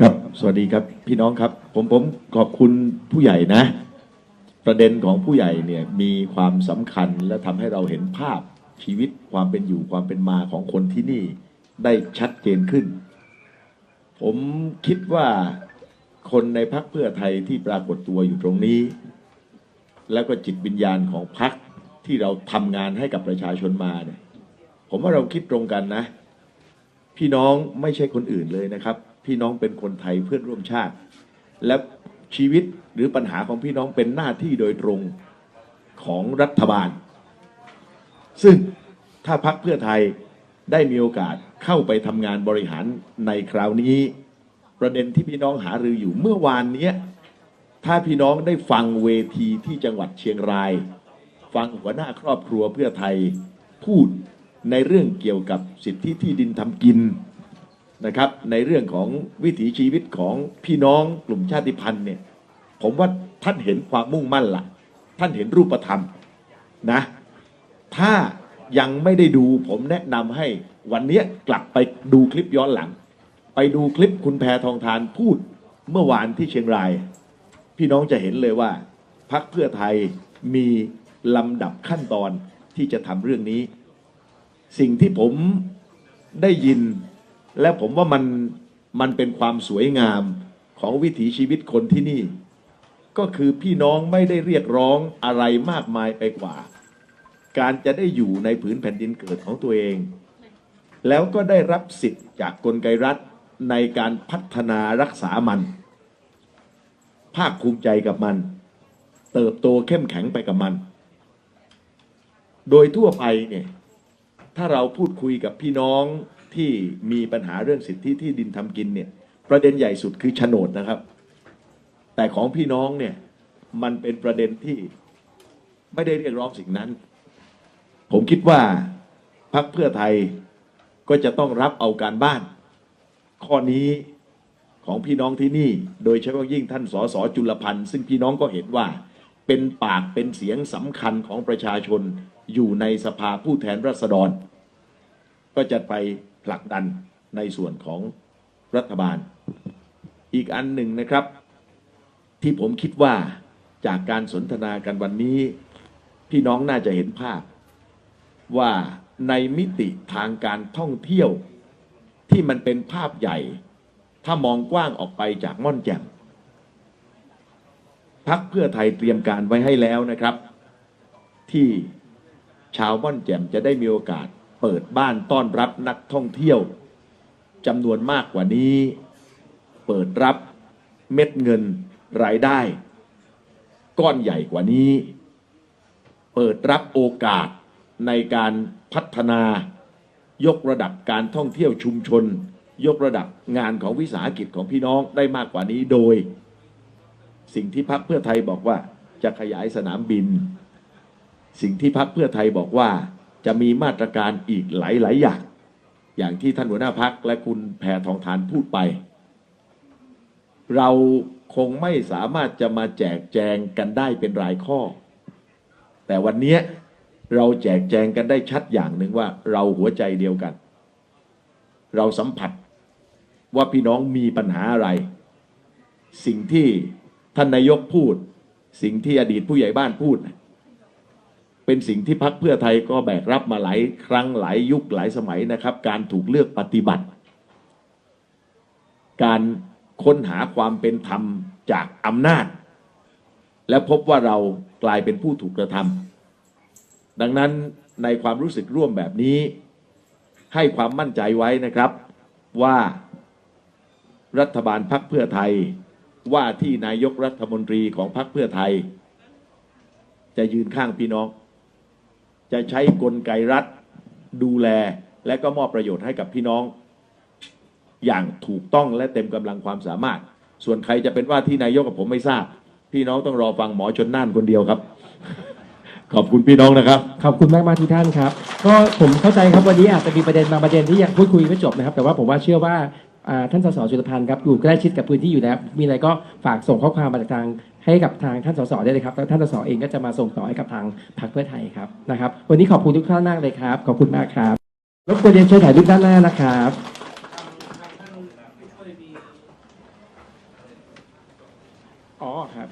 ครับสวัสดีครับพี่น้องครับ ผมผมขอบคุณผู้ใหญ่นะ ประเด็นของผู้ใหญ่เนี่ยมีความสำคัญและทำให้เราเห็นภาพชีวิตความเป็นอยู่ความเป็นมาของคนที่นี่ได้ชัดเจนขึ้น ผมคิดว่าคนในพักเพื่อไทยที่ปรากฏตัวอยู่ตรงนี้ แล้วก็จิตวิญญาณของพักที่เราทำงานให้กับประชาชนมาเนี่ย ผมว่าเราคิดตรงกันนะ พี่น้องไม่ใช่คนอื่นเลยนะครับ พี่น้องเป็นคนไทยเพื่อนร่วมชาติ และชีวิตหรือปัญหาของพี่น้องเป็นหน้าที่โดยตรงของรัฐบาล ซึ่งถ้าพักเพื่อไทยได้มีโอกาสเข้าไปทำงานบริหารในคราวนี้ ประเด็นที่พี่น้องหารืออยู่เมื่อวานนี้ถ้าพี่น้องได้ฟังเวทีที่จังหวัดเชียงราย ฟังหัวหน้าครอบครัวเพื่อไทยพูดในเรื่องเกี่ยวกับสิทธิที่ดินทำกิน นะครับ ในเรื่องของวิถีชีวิตของพี่น้องกลุ่มชาติพันธุ์เนี่ย ผมว่าท่านเห็นความมุ่งมั่นละท่านเห็นรูปธรรมนะ ถ้ายังไม่ได้ดูผมแนะนำให้วันเนี้ยกลับไปดูคลิปย้อนหลัง ไปดูคลิปคุณแพทองทานพูดเมื่อวานที่เชียงราย พี่น้องจะเห็นเลยว่าพักเพื่อไทยมีลำดับขั้นตอนที่จะทำเรื่องนี้ สิ่งที่ผมได้ยิน และผมว่ามันมันเป็นความสวยงามของวิถีชีวิตคนที่นี่ ก็คือพี่น้องไม่ได้เรียกร้องอะไรมากมายไปกว่า การจะได้อยู่ในผืนแผ่นดินเกิดของตัวเอง แล้วก็ได้รับสิทธิ์จากกลไกรัฐในการพัฒนารักษามัน ภาคภูมิใจกับมัน เติบโตเข้มแข็งไปกับมัน โดยทั่วไปเนี่ยถ้าเราพูดคุยกับพี่น้อง ที่มีปัญหาเรื่องสิทธิที่ดินทำกินเนี่ยประเด็นใหญ่สุดคือโฉนดนะครับ แต่ของพี่น้องเนี่ยมันเป็นประเด็นที่ไม่ได้เรียกร้องสิ่งนั้น ผมคิดว่าพรรคเพื่อไทยก็จะต้องรับเอาการบ้าน ข้อนี้ของพี่น้องที่นี่ โดยเฉพาะยิ่งท่านสสจุลพันธ์ซึ่งพี่น้องก็เห็นว่าเป็นปากเป็นเสียงสำคัญของประชาชนอยู่ในสภาผู้แทนราษฎร ก็จะไปผลักดันในส่วนของรัฐบาล อีกอันหนึ่งนะครับ ที่ผมคิดว่าจากการสนทนากันวันนี้ พี่น้องน่าจะเห็นภาพ ว่าในมิติทางการท่องเที่ยว ที่มันเป็นภาพใหญ่ ถ้ามองกว้างออกไปจากม่อนแจ่มพักเพื่อไทยเตรียมการไว้ให้แล้วนะครับ ที่ชาวม่อนแจ่มจะได้มีโอกาส เปิดบ้านต้อนรับนักท่องเที่ยวจำนวนมากกว่านี้ เปิดรับเม็ดเงินรายได้ ก้อนใหญ่กว่านี้ เปิดรับโอกาสในการพัฒนายกระดับการท่องเที่ยวชุมชน ยกระดับงานของวิสาหกิจของพี่น้องได้มากกว่านี้โดย สิ่งที่พักเพื่อไทยบอกว่าจะขยายสนามบิน สิ่งที่พักเพื่อไทยบอกว่า จะมีมาตรการอีกหลาย ๆ อย่าง อย่างที่ท่านหัวหน้าพักและคุณแพทองทานพูดไป เราคงไม่สามารถจะมาแจกแจงกันได้เป็นรายข้อ แต่วันนี้เราแจกแจงกันได้ชัดอย่างหนึ่งว่าเราหัวใจเดียวกัน เราสัมผัสว่าพี่น้องมีปัญหาอะไร สิ่งที่ท่านนายกพูด สิ่งที่อดีตผู้ใหญ่บ้านพูด เป็นสิ่งที่พักเพื่อไทยก็แบกรับมาหลายครั้งหลายยุคหลายสมัยนะครับ การถูกเลือกปฏิบัติ การค้นหาความเป็นธรรมจากอำนาจ และพบว่าเรากลายเป็นผู้ถูกกระทำดังนั้นในความรู้สึกร่วมแบบนี้ ให้ความมั่นใจไว้นะครับว่ารัฐบาลพักเพื่อไทย ว่าที่นายกรัฐมนตรีของพักเพื่อไทย จะยืนข้างพี่น้อง จะใช้กลไกรัฐดูแลและก็มอบประโยชน์ให้กับพี่น้อง อย่างถูกต้องและเต็มกำลังความสามารถ ส่วนใครจะเป็นว่าที่นายกกับผมไม่ทราบ พี่น้องต้องรอฟังหมอชนน่านคนเดียวครับ ขอบคุณพี่น้องนะครับ ขอบคุณมากมากๆทุกท่านครับ ก็ผมเข้าใจครับวันนี้อาจจะมีประเด็นบางประเด็นที่ยังพูดคุยไม่จบนะครับ แต่ว่าผมว่าเชื่อว่า ท่านสสจุลพันธ์ครับอยู่ใกล้ชิดกับพื้นที่อยู่แล้ว มีอะไรก็ฝากส่งข้อความมาจากทางให้กับทางท่านสสได้เลยครับแล้วท่านสสเองก็จะมาส่งต่อให้กับทางพรรคเพื่อไทยครับนะครับ วันนี้ขอบคุณทุกท่านมากเลยครับ ขอบคุณมากครับรบกวนเรียนช่วยถ่ายรูปด้านหน้านะครับอ๋อครับ